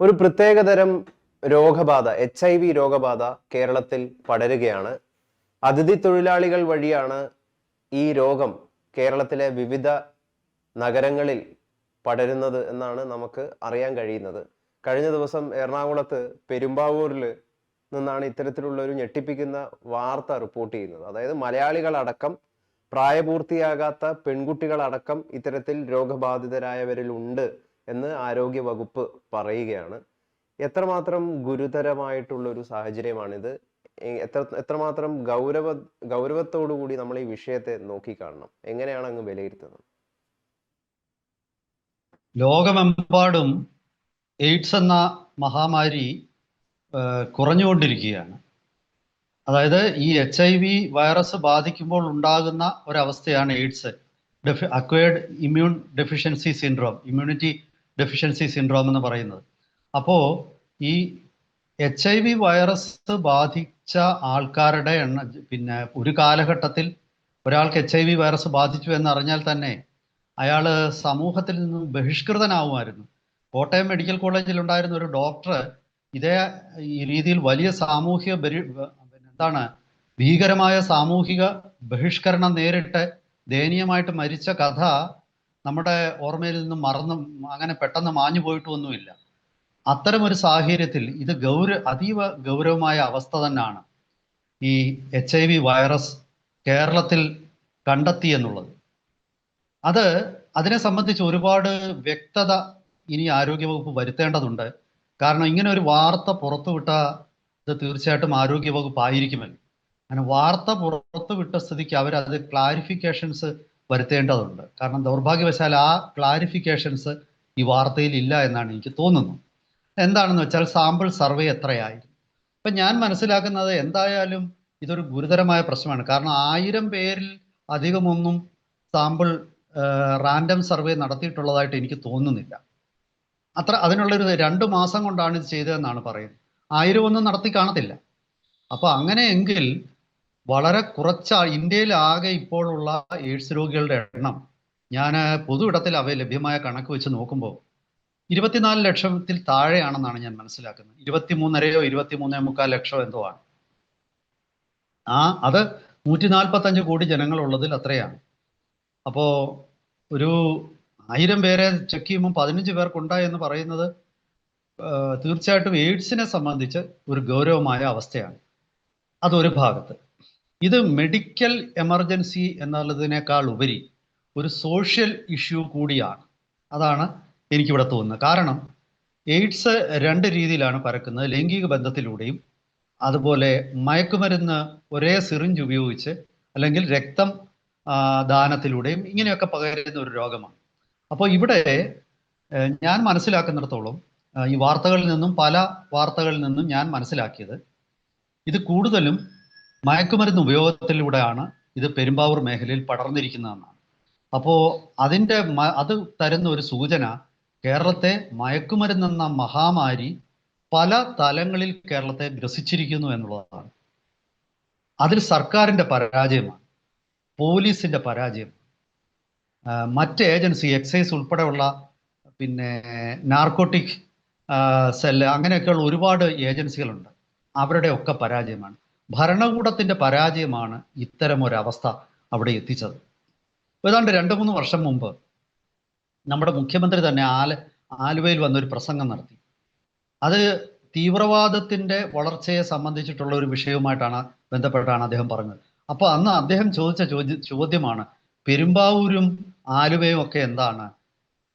ഒരു പ്രത്യേകതരം രോഗബാധ എച്ച് ഐ വി രോഗബാധ കേരളത്തിൽ പടരുകയാണ്. അതിഥി തൊഴിലാളികൾ വഴിയാണ് ഈ രോഗം കേരളത്തിലെ വിവിധ നഗരങ്ങളിൽ പടരുന്നത് എന്നാണ് നമുക്ക് അറിയാൻ കഴിയുന്നത്. കഴിഞ്ഞ ദിവസം എറണാകുളത്ത് പെരുമ്പാവൂരിൽ നിന്നാണ് ഇത്തരത്തിലുള്ള ഒരു ഞെട്ടിപ്പിക്കുന്ന വാർത്ത റിപ്പോർട്ട് ചെയ്യുന്നത്. അതായത് മലയാളികളടക്കം പ്രായപൂർത്തിയാകാത്ത പെൺകുട്ടികളടക്കം ഇത്തരത്തിൽ രോഗബാധിതരായവരിൽ ഉണ്ട് എന്ന് ആരോഗ്യ വകുപ്പ് പറയുകയാണ്. എത്രമാത്രം ഗുരുതരമായിട്ടുള്ള ഒരു സാഹചര്യമാണിത് എത്ര എത്രമാത്രം ഗൗരവ ഗൗരവത്തോടു കൂടി നമ്മൾ ഈ വിഷയത്തെ നോക്കിക്കാണണം. എങ്ങനെയാണ് അങ്ങ് വിലയിരുത്തുന്നത്? ലോകമെമ്പാടും എയ്ഡ്സ് എന്ന മഹാമാരി കുറഞ്ഞുകൊണ്ടിരിക്കുകയാണ്. അതായത് ഈ എച്ച് ഐ വി വൈറസ് ബാധിക്കുമ്പോൾ ഉണ്ടാകുന്ന ഒരവസ്ഥയാണ് AIDS. Defi immune deficiency syndrome immunity deficiency syndrome എന്ന് പറയുന്നത്. അപ്പോൾ ഈ എച്ച് ഐ വി വൈറസ് ബാധിച്ച ആൾക്കാരുടെ എണ്ണ പിന്നെ ഒരു കാലഘട്ടത്തിൽ ഒരാൾക്ക് എച്ച് ഐ വി വൈറസ് ബാധിച്ചു എന്നറിഞ്ഞാൽ തന്നെ അയാൾ സമൂഹത്തിൽ നിന്നും ബഹിഷ്കൃതനാവുമായിരുന്നു. കോട്ടയം മെഡിക്കൽ കോളേജിൽ ഉണ്ടായിരുന്ന ഒരു ഡോക്ടർ ഇതേ ഈ രീതിയിൽ വലിയ സാമൂഹിക ബരി എന്താണ് ഭീകരമായ സാമൂഹിക ബഹിഷ്കരണം നേരിട്ട് ദയനീയമായിട്ട് മരിച്ച കഥ നമ്മുടെ ഓർമ്മയിൽ നിന്നും മറന്നു അങ്ങനെ പെട്ടെന്ന് മാഞ്ഞു പോയിട്ടൊന്നുമില്ല അത്തരമൊരു സാഹചര്യത്തിൽ ഇത് ഗൗര അതീവ ഗൗരവമായ അവസ്ഥ തന്നെയാണ് ഈ എച്ച് ഐ വി വൈറസ് കേരളത്തിൽ കണ്ടെത്തി എന്നുള്ളത് അത് അതിനെ സംബന്ധിച്ച് ഒരുപാട് വ്യക്തത ഇനി ആരോഗ്യവകുപ്പ് വരുത്തേണ്ടതുണ്ട്. കാരണം ഇങ്ങനെ ഒരു വാർത്ത പുറത്തുവിട്ട ഇത് തീർച്ചയായിട്ടും ആരോഗ്യവകുപ്പ് ആയിരിക്കുമല്ലോ അങ്ങനെ വാർത്ത പുറത്തുവിട്ട സ്ഥിതിക്ക് അവരത് ക്ലാരിഫിക്കേഷൻസ് വരുത്തേണ്ടതുണ്ട്. കാരണം ദൗർഭാഗ്യവശാൽ ആ ക്ലാരിഫിക്കേഷൻസ് ഈ വാർത്തയിൽ ഇല്ല എന്നാണ് എനിക്ക് തോന്നുന്നത് എന്താണെന്ന് വെച്ചാൽ സാമ്പിൾ സർവേ എത്രയായിരുന്നു? ഇപ്പം ഞാൻ മനസ്സിലാക്കുന്നത് എന്തായാലും ഇതൊരു ഗുരുതരമായ പ്രശ്നമാണ്. കാരണം ആയിരം പേരിൽ അധികമൊന്നും സാമ്പിൾ റാൻഡം സർവേ നടത്തിയിട്ടുള്ളതായിട്ട് എനിക്ക് തോന്നുന്നില്ല. അത്ര അതിനുള്ളൊരു രണ്ട് മാസം കൊണ്ടാണ് ഇത് ചെയ്തതെന്നാണ് പറയുന്നത്. ആയിരം ഒന്നും നടത്തി കാണത്തില്ല. അപ്പൊ അങ്ങനെയെങ്കിൽ വളരെ കുറച്ച ഇന്ത്യയിൽ ആകെ ഇപ്പോഴുള്ള എയ്ഡ്സ് രോഗികളുടെ എണ്ണം ഞാൻ പൊതു ഇടത്തിൽ അവ ലഭ്യമായ കണക്ക് വെച്ച് നോക്കുമ്പോൾ ഇരുപത്തിനാല് ലക്ഷത്തിൽ താഴെയാണെന്നാണ് ഞാൻ മനസ്സിലാക്കുന്നത്. ഇരുപത്തിമൂന്നരയോ ഇരുപത്തിമൂന്നേ മുക്കാൽ ലക്ഷമോ എന്തോ ആണ്. ആ അത് നൂറ്റി നാൽപ്പത്തഞ്ച് കോടി ജനങ്ങളുള്ളതിൽ അത്രയാണ്. അപ്പോ ഒരു ആയിരം പേരെ ചെക്ക് ചെയ്യുമ്പോൾ പതിനഞ്ച് പേർക്കുണ്ടായി എന്ന് പറയുന്നത് തീർച്ചയായിട്ടും എയ്ഡ്സിനെ സംബന്ധിച്ച് ഒരു ഗൗരവമായ അവസ്ഥയാണ്. അതൊരു ഭാഗത്ത്. ഇത് മെഡിക്കൽ എമർജൻസി എന്നുള്ളതിനേക്കാൾ ഉപരി ഒരു സോഷ്യൽ ഇഷ്യൂ കൂടിയാണ്. അതാണ് എനിക്കിവിടെ തോന്നുന്നത്. കാരണം എയ്ഡ്സ് രണ്ട് രീതിയിലാണ് പരക്കുന്നത്. ലൈംഗിക ബന്ധത്തിലൂടെയും അതുപോലെ മയക്കുമരുന്ന് ഒരേ സിറിഞ്ച് ഉപയോഗിച്ച് അല്ലെങ്കിൽ രക്തം ദാനത്തിലൂടെയും ഇങ്ങനെയൊക്കെ പകരുന്ന ഒരു രോഗമാണ്. അപ്പോൾ ഇവിടെ ഞാൻ മനസ്സിലാക്കുന്നിടത്തോളം ഈ വാർത്തകളിൽ നിന്നും പല വാർത്തകളിൽ നിന്നും ഞാൻ മനസ്സിലാക്കിയത് ഇത് കൂടുതലും മയക്കുമരുന്ന് ഉപയോഗത്തിലൂടെയാണ് ഇത് പെരുമ്പാവൂർ മേഖലയിൽ പടർന്നിരിക്കുന്നതെന്നാണ് അപ്പോൾ അതിന്റെ അത് തരുന്ന ഒരു സൂചന കേരളത്തെ മയക്കുമരുന്നെന്ന മഹാമാരി പല തലങ്ങളിൽ കേരളത്തെ ഗ്രസിച്ചിരിക്കുന്നു എന്നുള്ളതാണ്. അതിൽ സർക്കാരിന്റെ പരാജയമാണ് പോലീസിന്റെ പരാജയം. മറ്റ് ഏജൻസി എക്സൈസ് ഉൾപ്പെടെയുള്ള പിന്നെ നാർക്കോട്ടിക് സെല്ല് അങ്ങനെയൊക്കെയുള്ള ഒരുപാട് ഏജൻസികളുണ്ട്. അവരുടെ ഒക്കെ പരാജയമാണ്. ഭരണകൂടത്തിന്റെ പരാജയമാണ് ഇത്തരം ഒരു അവസ്ഥ അവിടെ എത്തിച്ചത്. ഏതാണ്ട് രണ്ട് മൂന്ന് വർഷം മുമ്പ് നമ്മുടെ മുഖ്യമന്ത്രി തന്നെ ആല ആലുവയിൽ വന്നൊരു പ്രസംഗം നടത്തി. അത് തീവ്രവാദത്തിന്റെ വളർച്ചയെ സംബന്ധിച്ചിട്ടുള്ള ഒരു വിഷയവുമായിട്ടാണ് ബന്ധപ്പെട്ടാണ് അദ്ദേഹം പറഞ്ഞത്. അപ്പോൾ അന്ന് അദ്ദേഹം ചോദിച്ച ചോദ്യ ചോദ്യമാണ് പെരുമ്പാവൂരും ആലുവയും ഒക്കെ എന്താണ്?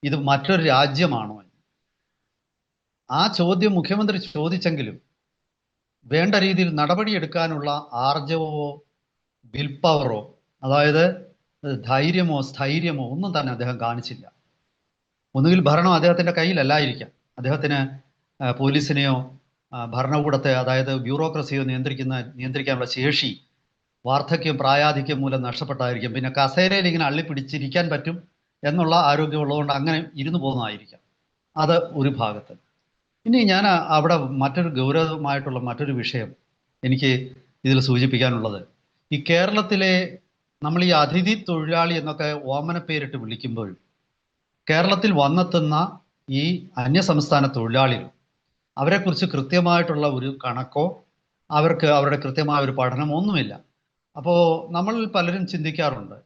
ഇത് മറ്റൊരു രാജ്യമാണോ? ആ ചോദ്യം മുഖ്യമന്ത്രി ചോദിച്ചെങ്കിലും വേണ്ട രീതിയിൽ നടപടിയെടുക്കാനുള്ള ആർജവമോ വിൽ പവറോ അതായത് ധൈര്യമോ സ്ഥൈര്യമോ ഒന്നും തന്നെ അദ്ദേഹം കാണിച്ചില്ല. ഒന്നുകിൽ ഭരണം അദ്ദേഹത്തിന്റെ കയ്യിലല്ലായിരിക്കാം. അദ്ദേഹത്തിന് പോലീസിനെയോ ഭരണകൂടത്തെ അതായത് ബ്യൂറോക്രസിയോ നിയന്ത്രിക്കുന്ന നിയന്ത്രിക്കാനുള്ള ശേഷി വാർദ്ധക്യം പ്രായാധിക്യം മൂലം നഷ്ടപ്പെട്ടായിരിക്കും. പിന്നെ കസേരയിൽ ഇങ്ങനെ അള്ളിപ്പിടിച്ചിരിക്കാൻ പറ്റും എന്നുള്ള ആരോഗ്യമുള്ളതുകൊണ്ട് അങ്ങനെ ഇരുന്നു പോകുന്നതായിരിക്കാം. അത് ഒരു ഭാഗത്ത്. ഇനി ഞാൻ അവിടെ മറ്റൊരു ഗൗരവമായിട്ടുള്ള മറ്റൊരു വിഷയം എനിക്ക് ഇതിൽ സൂചിപ്പിക്കാനുള്ളത്. ഈ കേരളത്തിലെ നമ്മൾ ഈ അതിഥി തൊഴിലാളി എന്നൊക്കെ ഓമന പേരിട്ട് വിളിക്കുമ്പോൾ കേരളത്തിൽ വന്നെത്തുന്ന ഈ അന്യസംസ്ഥാന തൊഴിലാളികൾ അവരെക്കുറിച്ച് കൃത്യമായിട്ടുള്ള ഒരു കണക്കോ അവർക്ക് അവരുടെ കൃത്യമായ ഒരു പഠനമോ ഒന്നുമില്ല. അപ്പോൾ നമ്മൾ പലരും ചിന്തിക്കാറുണ്ട്.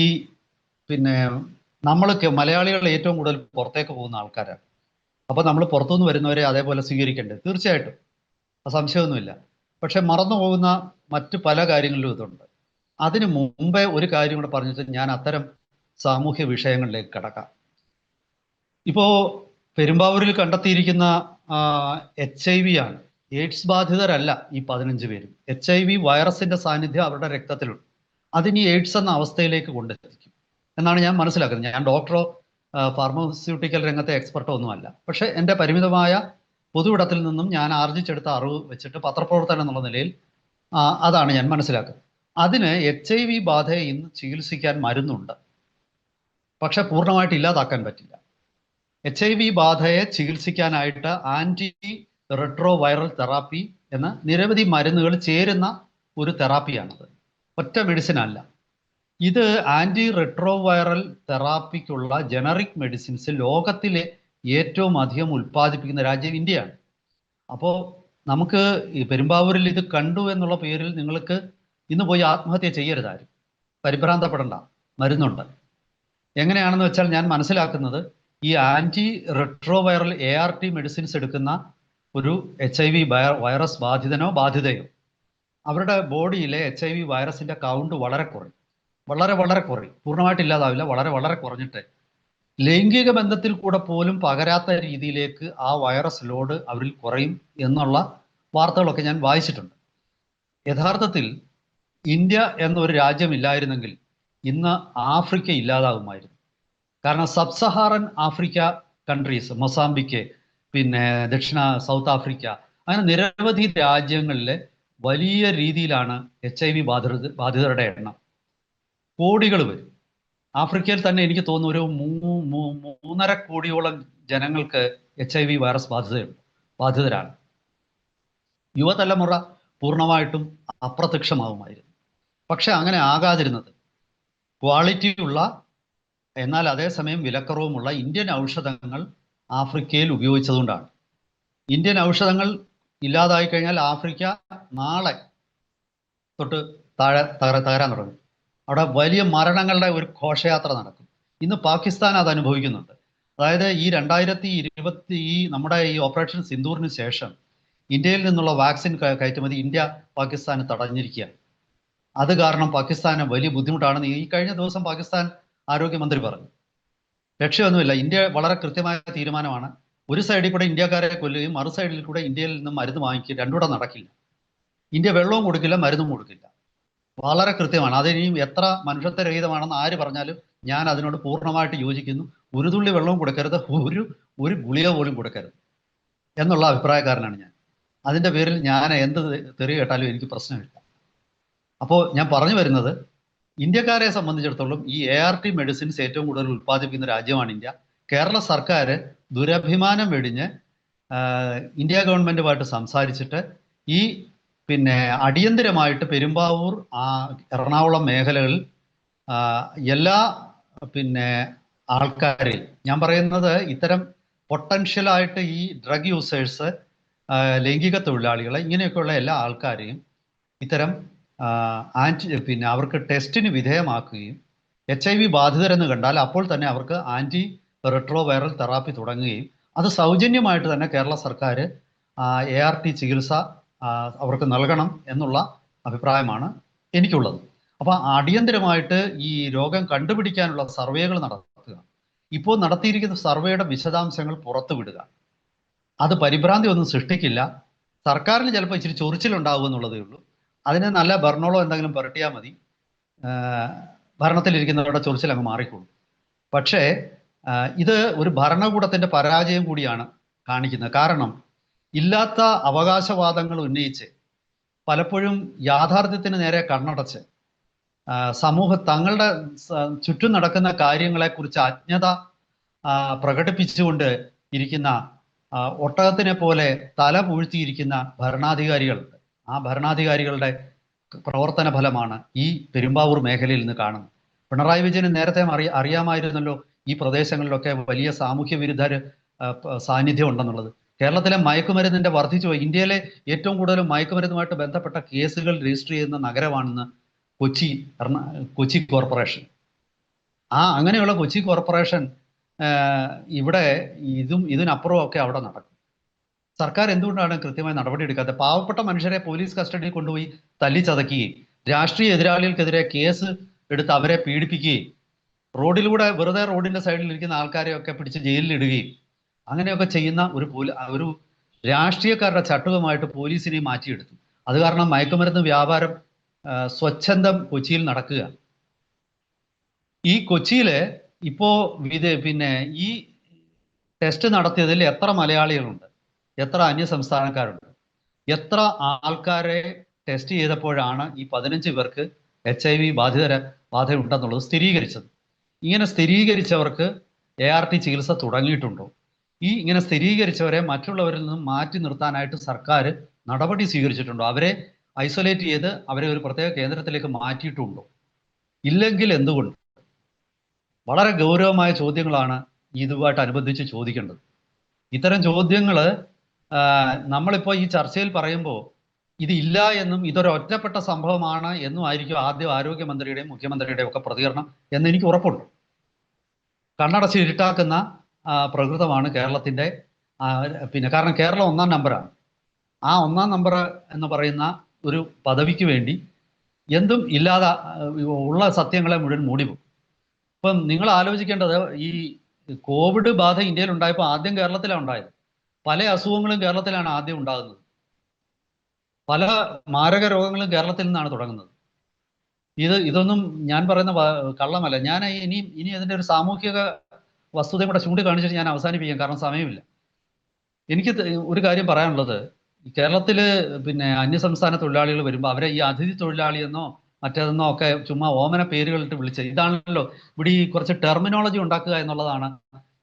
ഈ പിന്നെ നമ്മളൊക്കെ മലയാളികൾ ഏറ്റവും കൂടുതൽ പുറത്തേക്ക് പോകുന്ന ആൾക്കാരാണ്. അപ്പോൾ നമ്മൾ പുറത്തുനിന്ന് വരുന്നവരെ അതേപോലെ സ്വീകരിക്കേണ്ടത് തീർച്ചയായിട്ടും. സംശയമൊന്നുമില്ല. പക്ഷെ മറന്നു പോകുന്ന മറ്റു പല കാര്യങ്ങളിലും ഇതുണ്ട്. അതിനു മുമ്പേ ഒരു കാര്യം കൂടെ പറഞ്ഞിട്ട് ഞാൻ അത്തരം സാമൂഹ്യ വിഷയങ്ങളിലേക്ക് കടക്കാം. ഇപ്പോ പെരുമ്പാവൂരിൽ കണ്ടെത്തിയിരിക്കുന്ന എച്ച് ഐ വി ആണ്. എയ്ഡ്സ് ബാധിതരല്ല ഈ പതിനഞ്ച് പേരും. എച്ച് ഐ വി വൈറസിന്റെ സാന്നിധ്യം അവരുടെ രക്തത്തിലുണ്ട്. അതിനി എയ്ഡ്സ് എന്ന അവസ്ഥയിലേക്ക് കൊണ്ടെത്തിക്കും. എന്നാണ് ഞാൻ മനസ്സിലാക്കുന്നത്. ഞാൻ ഡോക്ടറോ ഫാർമസ്യൂട്ടിക്കൽ രംഗത്തെ എക്സ്പെർട്ടോ ഒന്നുമല്ല. പക്ഷേ എന്റെ പരിമിതമായ പൊതുവിടത്തിൽ നിന്നും ഞാൻ ആർജിച്ചെടുത്ത അറിവ് വെച്ചിട്ട് പത്രപ്രവർത്തനം എന്നുള്ള നിലയിൽ അതാണ് ഞാൻ മനസ്സിലാക്കുന്നത്. അതിന് എച്ച് ഐ വി ബാധയെ ഇന്ന് ചികിത്സിക്കാൻ മരുന്നുണ്ട്. പക്ഷെ പൂർണമായിട്ട് ഇല്ലാതാക്കാൻ പറ്റില്ല. എച്ച് ഐ വി ബാധയെ ചികിത്സിക്കാനായിട്ട് ആന്റി റെട്രോ വൈറൽ തെറാപ്പി എന്ന നിരവധി മരുന്നുകൾ ചേരുന്ന ഒരു തെറാപ്പിയാണത് ഒറ്റ മെഡിസിൻ അല്ല. ഇത് ആന്റി റെട്രോ വൈറൽ തെറാപ്പിക്കുള്ള ജനറിക് മെഡിസിൻസ് ലോകത്തിലെ ഏറ്റവും അധികം ഉൽപ്പാദിപ്പിക്കുന്ന രാജ്യം ഇന്ത്യയാണ്. അപ്പോൾ നമുക്ക് ഈ പെരുമ്പാവൂരിൽ ഇത് കണ്ടു എന്നുള്ള പേരിൽ നിങ്ങൾക്ക് ഇന്ന് പോയി ആത്മഹത്യ ചെയ്യരുതാരും പരിഭ്രാന്തപ്പെടണ്ട. മരുന്നുണ്ട്. എങ്ങനെയാണെന്ന് വെച്ചാൽ ഞാൻ മനസ്സിലാക്കുന്നത് ഈ anti retro viral A R T medicines എടുക്കുന്ന ഒരു എച്ച് ഐ വി വൈറസ് ബാധിതനോ ബാധിതയോ? അവരുടെ ബോഡിയിലെ എച്ച് ഐ വി വൈറസിന്റെ കൗണ്ട് വളരെ കുറയും. വളരെ വളരെ കുറയും. പൂർണമായിട്ട് ഇല്ലാതാവില്ല. വളരെ വളരെ കുറഞ്ഞിട്ട്. ലൈംഗിക ബന്ധത്തിൽ കൂടെ പോലും പകരാത്ത രീതിയിലേക്ക് ആ വൈറസ് ലോഡ് അവരിൽ കുറയും എന്നുള്ള വാർത്തകളൊക്കെ ഞാൻ വായിച്ചിട്ടുണ്ട്. യഥാർത്ഥത്തിൽ ഇന്ത്യ എന്നൊരു രാജ്യമില്ലായിരുന്നെങ്കിൽ ഇന്ന് ആഫ്രിക്ക ഇല്ലാതാകുമായിരുന്നു കാരണം sub Saharan Africa countries Mozambique പിന്നെ ദക്ഷിണ സൗത്ത് ആഫ്രിക്ക അങ്ങനെ നിരവധി രാജ്യങ്ങളിലെ വലിയ രീതിയിലാണ് എച്ച് ഐ വി ബാധിത ബാധിതരുടെ എണ്ണം. കോടികൾ വരും. ആഫ്രിക്കയിൽ തന്നെ എനിക്ക് തോന്നുന്നു ഒരു മൂന്നര കോടിയോളം ജനങ്ങൾക്ക് എച്ച് ഐ വി വൈറസ് ബാധിതയുണ്ട് ബാധിതരാണ്. യുവതലമുറ പൂർണമായിട്ടും അപ്രത്യക്ഷമാവുമായിരുന്നു. പക്ഷെ അങ്ങനെ ആകാതിരുന്നത് ക്വാളിറ്റിയുള്ള എന്നാൽ അതേസമയം വിലക്കുറവുമുള്ള ഇന്ത്യൻ ഔഷധങ്ങൾ ആഫ്രിക്കയിൽ ഉപയോഗിച്ചതുകൊണ്ടാണ്. ഇന്ത്യൻ ഔഷധങ്ങൾ ഇല്ലാതായി കഴിഞ്ഞാൽ ആഫ്രിക്ക നാളെ തൊട്ട് താഴെ തകര തകരാൻ തുടങ്ങും. അവിടെ വലിയ മരണങ്ങളുടെ ഒരു ഘോഷയാത്ര നടക്കും. ഇന്ന് പാകിസ്ഥാൻ അത് അനുഭവിക്കുന്നുണ്ട്. അതായത് ഈ രണ്ടായിരത്തി ഇരുപത്തി ഈ നമ്മുടെ ഈ ഓപ്പറേഷൻ സിന്ദൂറിന് ശേഷം ഇന്ത്യയിൽ നിന്നുള്ള വാക്സിൻ കയറ്റുമതി ഇന്ത്യ പാകിസ്ഥാന് തടഞ്ഞിരിക്കുകയാണ്. അത് കാരണം പാകിസ്ഥാന് വലിയ ബുദ്ധിമുട്ടാണെന്ന് ഈ കഴിഞ്ഞ ദിവസം പാകിസ്ഥാൻ ആരോഗ്യമന്ത്രി പറഞ്ഞു. ലക്ഷ്യമൊന്നുമില്ല. ഇന്ത്യ വളരെ കൃത്യമായ തീരുമാനമാണ്. ഒരു സൈഡിൽ കൂടെ ഇന്ത്യക്കാരെ കൊല്ലുകയും മറു സൈഡിൽ കൂടെ ഇന്ത്യയിൽ നിന്ന് മരുന്ന് വാങ്ങിക്കുകയും രണ്ടുകൂടെ നടക്കില്ല. ഇന്ത്യ വെള്ളവും കൊടുക്കില്ല മരുന്നും കൊടുക്കില്ല. വളരെ കൃത്യമാണ്. അതിനിയും എത്ര മനുഷ്യത്വരഹിതമാണെന്ന് ആര് പറഞ്ഞാലും ഞാൻ അതിനോട് പൂർണമായിട്ട് യോജിക്കുന്നു. ഒരു തുള്ളി വെള്ളവും കൊടുക്കരുത്. ഒരു ഒരു ഗുളിക പോലും കൊടുക്കരുത്. എന്നുള്ള അഭിപ്രായക്കാരനാണ് ഞാൻ. അതിന്റെ പേരിൽ ഞാൻ എന്ത് തെറി കേട്ടാലും എനിക്ക് പ്രശ്നമില്ല. അപ്പോൾ ഞാൻ പറഞ്ഞു വരുന്നത് ഇന്ത്യക്കാരെ സംബന്ധിച്ചിടത്തോളം ഈ എ ആർ ടി മെഡിസിൻസ് ഏറ്റവും കൂടുതൽ ഉത്പാദിപ്പിക്കുന്ന രാജ്യമാണ് ഇന്ത്യ. കേരള സർക്കാർ ദുരഭിമാനം വെടിഞ്ഞ് ഇന്ത്യ ഗവൺമെന്റുമായിട്ട് സംസാരിച്ചിട്ട് ഈ പിന്നെ അടിയന്തിരമായിട്ട് പെരുമ്പാവൂർ ആ എറണാകുളം മേഖലകളിൽ എല്ലാ പിന്നെ ആൾക്കാരെയും ഞാൻ പറയുന്നത് ഇത്തരം പൊട്ടൻഷ്യലായിട്ട് ഈ ഡ്രഗ് യൂസേഴ്സ് ലൈംഗിക തൊഴിലാളികളെ ഇങ്ങനെയൊക്കെയുള്ള എല്ലാ ആൾക്കാരെയും ഇത്തരം ആന്റി പിന്നെ അവർക്ക് ടെസ്റ്റിന് വിധേയമാക്കുകയും എച്ച് ഐ വി ബാധിതരെന്ന് കണ്ടാൽ അപ്പോൾ തന്നെ അവർക്ക് ആന്റി റെട്രോ വൈറൽ തെറാപ്പി തുടങ്ങുകയും അത് സൗജന്യമായിട്ട് തന്നെ കേരള സർക്കാർ എ ആർ ടി ചികിത്സ അവർക്ക് നൽകണം എന്നുള്ള അഭിപ്രായമാണ് എനിക്കുള്ളത്. അപ്പോൾ അടിയന്തരമായിട്ട് ഈ രോഗം കണ്ടുപിടിക്കാനുള്ള സർവേകൾ നടത്തുക. ഇപ്പോൾ നടത്തിയിരിക്കുന്ന സർവേയുടെ വിശദാംശങ്ങൾ പുറത്തു വിടുക. അത് പരിഭ്രാന്തി ഒന്നും സൃഷ്ടിക്കില്ല. സർക്കാരിന് ചിലപ്പോൾ ഇച്ചിരി ചൊറിച്ചിലുണ്ടാവും എന്നുള്ളതേ ഉള്ളൂ. അതിന് നല്ല ഭരണോളോ എന്തെങ്കിലും പുരട്ടിയാൽ മതി. ഭരണത്തിലിരിക്കുന്നവരുടെ ചൊറിച്ചിൽ അങ്ങ് മാറിക്കോളും. പക്ഷേ ഇത് ഒരു ഭരണകൂടത്തിന്റെ പരാജയം കൂടിയാണ് കാണിക്കുന്നത്. കാരണം ഇല്ലാത്ത അവകാശവാദങ്ങൾ ഉന്നയിച്ച് പലപ്പോഴും യാഥാർത്ഥ്യത്തിന് നേരെ കണ്ണടച്ച് സമൂഹ തങ്ങളുടെ ചുറ്റും നടക്കുന്ന കാര്യങ്ങളെക്കുറിച്ച് അജ്ഞത പ്രകടിപ്പിച്ചുകൊണ്ട് ഇരിക്കുന്ന ഒട്ടകത്തിനെ പോലെ തല പൂഴ്ത്തിയിരിക്കുന്ന ഭരണാധികാരികളുണ്ട്. ആ ഭരണാധികാരികളുടെ പ്രവർത്തന ഫലമാണ് ഈ പെരുമ്പാവൂർ മേഖലയിൽ നിന്ന് കാണുന്നത്. പിണറായി വിജയന് നേരത്തെ അറിയ അറിയാമായിരുന്നല്ലോ ഈ പ്രദേശങ്ങളിലൊക്കെ വലിയ സാമൂഹ്യ വിരുദ്ധ സാന്നിധ്യം ഉണ്ടെന്നുള്ളത്. കേരളത്തിലെ മയക്കുമരുന്നിന്റെ വർദ്ധിച്ചു ഇന്ത്യയിലെ ഏറ്റവും കൂടുതൽ മയക്കുമരുന്നുമായിട്ട് ബന്ധപ്പെട്ട കേസുകൾ രജിസ്റ്റർ ചെയ്യുന്ന നഗരമാണെന്ന് കൊച്ചി കൊച്ചി കോർപ്പറേഷൻ. ആ അങ്ങനെയുള്ള കൊച്ചി കോർപ്പറേഷൻ ഇവിടെ ഇതും ഇതിനപ്പുറവും ഒക്കെ അവിടെ നടക്കും. സർക്കാർ എന്തുകൊണ്ടാണ് കൃത്യമായി നടപടി എടുക്കാത്തത് പാവപ്പെട്ട മനുഷ്യരെ പോലീസ് കസ്റ്റഡിയിൽ കൊണ്ടുപോയി തല്ലിച്ചതക്കുകയും രാഷ്ട്രീയ എതിരാളികൾക്കെതിരെ കേസ് എടുത്ത് അവരെ പീഡിപ്പിക്കുകയും റോഡിലൂടെ വെറുതെ റോഡിന്റെ സൈഡിൽ ഇരിക്കുന്ന ആൾക്കാരെയൊക്കെ പിടിച്ച് ജയിലിലിടുകയും അങ്ങനെയൊക്കെ ചെയ്യുന്ന ഒരു ഒരു രാഷ്ട്രീയക്കാരുടെ ചട്ടുകമായിട്ട് പോലീസിനെ മാറ്റിയെടുത്തു. അത് കാരണം മയക്കുമരുന്ന് വ്യാപാരം സ്വച്ഛന്തം കൊച്ചിയിൽ നടക്കുക. ഈ കൊച്ചിയിൽ ഇപ്പോ ഇത് പിന്നെ ഈ ടെസ്റ്റ് നടത്തിയതിൽ എത്ര മലയാളികളുണ്ട്? എത്ര അന്യ സംസ്ഥാനക്കാരുണ്ട്? എത്ര ആൾക്കാരെ ടെസ്റ്റ് ചെയ്തപ്പോഴാണ് ഈ പതിനഞ്ച് പേർക്ക് എച്ച് ഐ വി ബാധിതര ബാധയുണ്ടെന്നുള്ളത് സ്ഥിരീകരിച്ചത്? ഇങ്ങനെ സ്ഥിരീകരിച്ചവർക്ക് എ ആർ ടി ചികിത്സ തുടങ്ങിയിട്ടുണ്ടോ? ഈ ഇങ്ങനെ സ്ഥിരീകരിച്ചവരെ മറ്റുള്ളവരിൽ നിന്നും മാറ്റി നിർത്താനായിട്ട് സർക്കാർ നടപടി സ്വീകരിച്ചിട്ടുണ്ടോ. അവരെ ഐസൊലേറ്റ് ചെയ്ത് അവരെ ഒരു പ്രത്യേക കേന്ദ്രത്തിലേക്ക് മാറ്റിയിട്ടുണ്ടോ? ഇല്ലെങ്കിൽ എന്തുകൊണ്ട്? വളരെ ഗൗരവമായ ചോദ്യങ്ങളാണ് ഇതുമായിട്ട് അനുബന്ധിച്ച് ചോദിക്കേണ്ടത്. ഇത്തരം ചോദ്യങ്ങൾ നമ്മളിപ്പോൾ ഈ ചർച്ചയിൽ പറയുമ്പോൾ ഇതില്ല എന്നും ഇതൊരു ഒറ്റപ്പെട്ട സംഭവമാണ് എന്നും ആയിരിക്കും ആദ്യം ആരോഗ്യമന്ത്രിയുടെയും മുഖ്യമന്ത്രിയുടെയും ഒക്കെ പ്രതികരണം എന്ന് എനിക്ക് ഉറപ്പുണ്ട്. കണ്ണടച്ച് ഇരുട്ടാക്കുന്ന പ്രകൃതമാണ് കേരളത്തിന്റെ പിന്നെ കാരണം കേരളം ഒന്നാം നമ്പറാണ്. ആ ഒന്നാം നമ്പർ എന്ന് പറയുന്ന ഒരു പദവിക്ക് വേണ്ടി എന്തും ഇല്ലാതെ ഉള്ള സത്യങ്ങളെ മുഴുവൻ മൂടിപ്പോകും. ഇപ്പം നിങ്ങൾ ആലോചിക്കേണ്ടത് ഈ കോവിഡ് ബാധ ഇന്ത്യയിൽ ഉണ്ടായപ്പോൾ ആദ്യം കേരളത്തിലാണ് ഉണ്ടായത്. പല അസുഖങ്ങളും കേരളത്തിലാണ് ആദ്യം ഉണ്ടാകുന്നത്. പല മാരക രോഗങ്ങളും കേരളത്തിൽ നിന്നാണ് തുടങ്ങുന്നത്. ഇത് ഇതൊന്നും ഞാൻ പറയുന്ന കള്ളമല്ല. ഞാൻ ഇനി ഇനി അതിന്റെ ഒരു സാമൂഹിക വസ്തുതയും കൂടെ ചൂണ്ടിക്കാണിച്ചിട്ട് ഞാൻ അവസാനിപ്പിക്കാം. കാരണം സമയമില്ല. എനിക്ക് ഒരു കാര്യം പറയാനുള്ളത്. കേരളത്തിൽ പിന്നെ അന്യസംസ്ഥാന തൊഴിലാളികൾ വരുമ്പോൾ അവരെ ഈ അതിഥി തൊഴിലാളി എന്നോ മറ്റേതെന്നോ ഒക്കെ ചുമ്മാ ഓമന പേരുകളിട്ട് വിളിച്ചത് ഇതാണല്ലോ ഇവിടെ ഈ കുറച്ച് ടെർമിനോളജി ഉണ്ടാക്കുക എന്നുള്ളതാണ്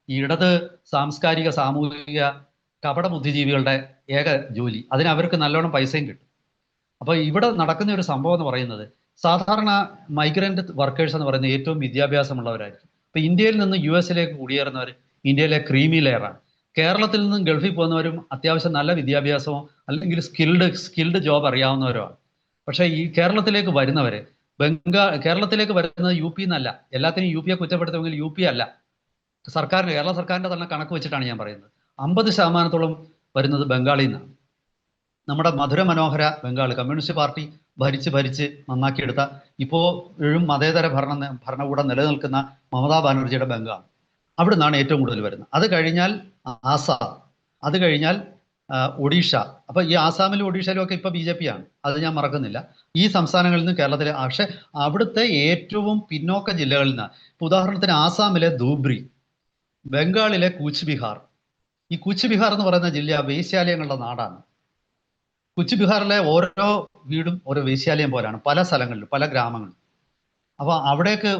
ഈ ഇടത് സാംസ്കാരിക സാമൂഹിക കപട ബുദ്ധിജീവികളുടെ ഏക ജോലി. അതിന് അവർക്ക് നല്ലോണം പൈസയും കിട്ടും. അപ്പോൾ ഇവിടെ നടക്കുന്ന ഒരു സംഭവം എന്ന് പറയുന്നത് സാധാരണ മൈഗ്രന്റ് വർക്കേഴ്സ് എന്ന് പറയുന്നത് ഏറ്റവും വിദ്യാഭ്യാസമുള്ളവരായിരിക്കും. ഇപ്പൊ ഇന്ത്യയിൽ നിന്ന് യു എസിലേക്ക് കുടിയേറുന്നവർ ഇന്ത്യയിലെ ക്രീമി ലെയറാണ് കേരളത്തിൽ നിന്നും ഗൾഫിൽ പോകുന്നവരും അത്യാവശ്യം നല്ല വിദ്യാഭ്യാസമോ അല്ലെങ്കിൽ സ്കിൽഡ് സ്കിൽഡ് ജോബ് അറിയാവുന്നവരുമാണ് പക്ഷേ ഈ കേരളത്തിലേക്ക് വരുന്നവർ ബംഗാൾ കേരളത്തിലേക്ക് വരുന്നത് യു പി എന്നല്ല. എല്ലാത്തിനും യു പിയെ കുറ്റപ്പെടുത്തുമെങ്കിൽ യു പി അല്ല. സർക്കാരിന്റെ കേരള സർക്കാരിന്റെ തന്നെ കണക്ക് വെച്ചിട്ടാണ് ഞാൻ പറയുന്നത്. അമ്പത് ശതമാനത്തോളം വരുന്നത് ബംഗാളിൽ നിന്നാണ് നമ്മുടെ മധുര മനോഹര ബംഗാൾ കമ്മ്യൂണിസ്റ്റ് പാർട്ടി ഭരിച്ച് ഭരിച്ച് നന്നാക്കിയെടുത്ത ഇപ്പോഴും മതേതര ഭരണ ഭരണകൂടം നിലനിൽക്കുന്ന മമതാ ബാനർജിയുടെ ബംഗാൾ അവിടെ നിന്നാണ് ഏറ്റവും കൂടുതൽ വരുന്നത്. അത് കഴിഞ്ഞാൽ ആസാം അത് കഴിഞ്ഞാൽ ഒഡീഷ. അപ്പൊ ഈ ആസാമിലും ഒഡീഷയിലും ഒക്കെ ഇപ്പൊ ബി ജെ പി ആണ് അത് ഞാൻ മറക്കുന്നില്ല. ഈ സംസ്ഥാനങ്ങളിൽ നിന്ന് കേരളത്തിലെ പക്ഷെ അവിടുത്തെ ഏറ്റവും പിന്നോക്ക ജില്ലകളിൽ നിന്ന് ഇപ്പൊ ഉദാഹരണത്തിന് ആസാമിലെ ധൂബ്രി ബംഗാളിലെ കൂച്ച് ബിഹാർ ഈ കൂച്ച് ബിഹാർ എന്ന് പറയുന്ന ജില്ല വേശ്യാലയങ്ങളുടെ നാടാണ്. കൂച്ച് ബിഹാറിലെ ഓരോ വീടും ഓരോ വേശ്യാലയം പോലാണ് പല സ്ഥലങ്ങളിലും പല ഗ്രാമങ്ങളിലും. അപ്പോൾ അവിടേക്ക്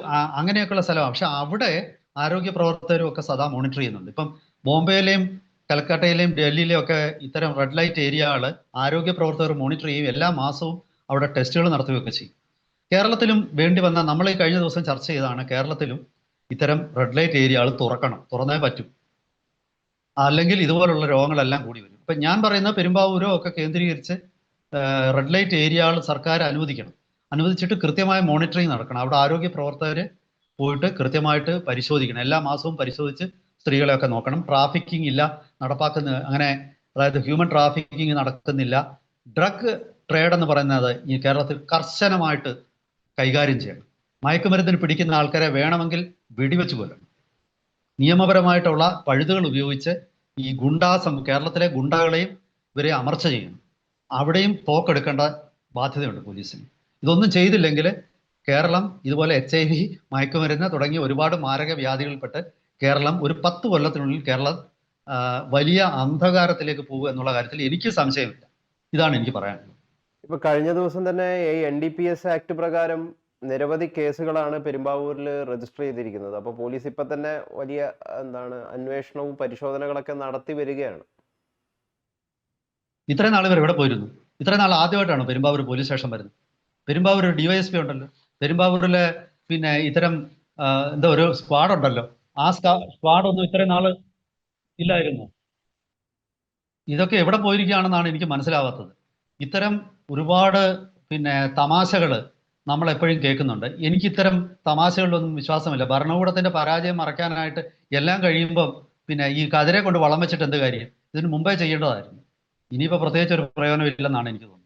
അങ്ങനെയൊക്കെയുള്ള സ്ഥലമാണ്. പക്ഷെ അവിടെ ആരോഗ്യ പ്രവർത്തകരും ഒക്കെ സദാ മോണിറ്റർ ചെയ്യുന്നുണ്ട്. ഇപ്പം ബോംബെയിലെയും കൽക്കട്ടയിലെയും ഡൽഹിയിലെയും ഒക്കെ ഇത്തരം റെഡ് ലൈറ്റ് ഏരിയകൾ ആരോഗ്യ പ്രവർത്തകർ മോണിറ്റർ ചെയ്യും എല്ലാ മാസവും അവിടെ ടെസ്റ്റുകൾ നടത്തുകയൊക്കെ ചെയ്യും. കേരളത്തിലും വേണ്ടി വന്ന നമ്മൾ ഈ കഴിഞ്ഞ ദിവസം ചർച്ച ചെയ്തതാണ് കേരളത്തിലും ഇത്തരം റെഡ് ലൈറ്റ് ഏരിയകൾ തുറക്കണം. തുറന്നേ പറ്റും. അല്ലെങ്കിൽ ഇതുപോലുള്ള രോഗങ്ങളെല്ലാം കൂടി വരും. ഇപ്പൊ ഞാൻ പറയുന്ന പെരുമ്പാവൂരോ ഒക്കെ കേന്ദ്രീകരിച്ച് റെഡ് ലൈറ്റ് ഏരിയകൾ സർക്കാർ അനുവദിക്കണം. അനുവദിച്ചിട്ട് കൃത്യമായ മോണിറ്ററിങ് നടക്കണം. അവിടെ ആരോഗ്യ പ്രവർത്തകർ പോയിട്ട് കൃത്യമായിട്ട് പരിശോധിക്കണം. എല്ലാ മാസവും പരിശോധിച്ച് സ്ത്രീകളെയൊക്കെ നോക്കണം. ട്രാഫിക്കിംഗ് ഇല്ല നടപ്പാക്കുന്ന അങ്ങനെ അതായത് ഹ്യൂമൻ ട്രാഫിക്കിംഗ് നടക്കുന്നില്ല. ഡ്രഗ് ട്രേഡ് എന്ന് പറയുന്നത് ഈ കേരളത്തിൽ കർശനമായിട്ട് കൈകാര്യം ചെയ്യണം. മയക്കുമരുന്നിന് പിടിക്കുന്ന ആൾക്കാരെ വേണമെങ്കിൽ വെടിവെച്ച് കൊല്ലണം നിയമപരമായിട്ടുള്ള പഴുതുകൾ ഉപയോഗിച്ച് ഈ ഗുണ്ടാസം കേരളത്തിലെ ഗുണ്ടകളെയും ഇവരെ അമർച്ച ചെയ്യണം അവിടെയും തോക്കെടുക്കേണ്ട ബാധ്യതയുണ്ട് പോലീസിന്. ഇതൊന്നും ചെയ്തില്ലെങ്കിൽ കേരളം ഇതുപോലെ എച്ച് ഐ വി മയക്കുമരുന്ന് തുടങ്ങിയ ഒരുപാട് മാരക വ്യാധികളിൽപ്പെട്ട് കേരളം ഒരു പത്ത് കൊല്ലത്തിനുള്ളിൽ കേരളം വലിയ അന്ധകാരത്തിലേക്ക് പോകുക എന്നുള്ള കാര്യത്തിൽ എനിക്ക് സംശയമില്ല. ഇതാണ് എനിക്ക് പറയാനുള്ളത്. ഇപ്പൊ കഴിഞ്ഞ ദിവസം തന്നെ ഈ N D P S act പ്രകാരം നിരവധി കേസുകളാണ് പെരുമ്പാവൂരിൽ രജിസ്റ്റർ ചെയ്തിരിക്കുന്നത്. അപ്പോൾ പോലീസ് ഇപ്പൊ തന്നെ വലിയ എന്താണ് അന്വേഷണവും പരിശോധനകളൊക്കെ നടത്തി വരികയാണ്. ഇത്രയും നാൾ ഇവർ എവിടെ പോയിരുന്നു? ഇത്രയും നാൾ ആദ്യമായിട്ടാണ് പെരുമ്പാവൂർ പോലീസ് സ്റ്റേഷൻ വരുന്നത്? പെരുമ്പാവൂർ ഡിവൈഎസ്പി ഉണ്ടല്ലോ. പെരുമ്പാവൂരിലെ പിന്നെ ഇത്തരം എന്താ ഒരു സ്ക്വാഡ് ഉണ്ടല്ലോ. ആ സ്ക്വാഡ് ഒന്നും ഇത്രയും നാൾ ഇല്ലായിരുന്നു? ഇതൊക്കെ എവിടെ പോയിരിക്കുകയാണെന്നാണ് എനിക്ക് മനസ്സിലാവാത്തത്. ഇത്തരം ഒരുപാട് പിന്നെ തമാശകൾ നമ്മൾ എപ്പോഴും കേൾക്കുന്നുണ്ട്. എനിക്ക് ഇത്തരം തമാശകളിലൊന്നും വിശ്വാസമില്ല. ഭരണകൂടത്തിന്റെ പരാജയം മറക്കാനായിട്ട് എല്ലാം കഴിയുമ്പോൾ പിന്നെ ഈ കതിരെ കൊണ്ട് വളം വെച്ചിട്ട് എന്ത് കാര്യം? ഇതിന് മുമ്പേ ചെയ്യേണ്ടതായിരുന്നു. ഇനിയിപ്പോൾ പ്രത്യേകിച്ച് ഒരു പ്രയോജനം ഇല്ലെന്നാണ് എനിക്ക് തോന്നുന്നത്.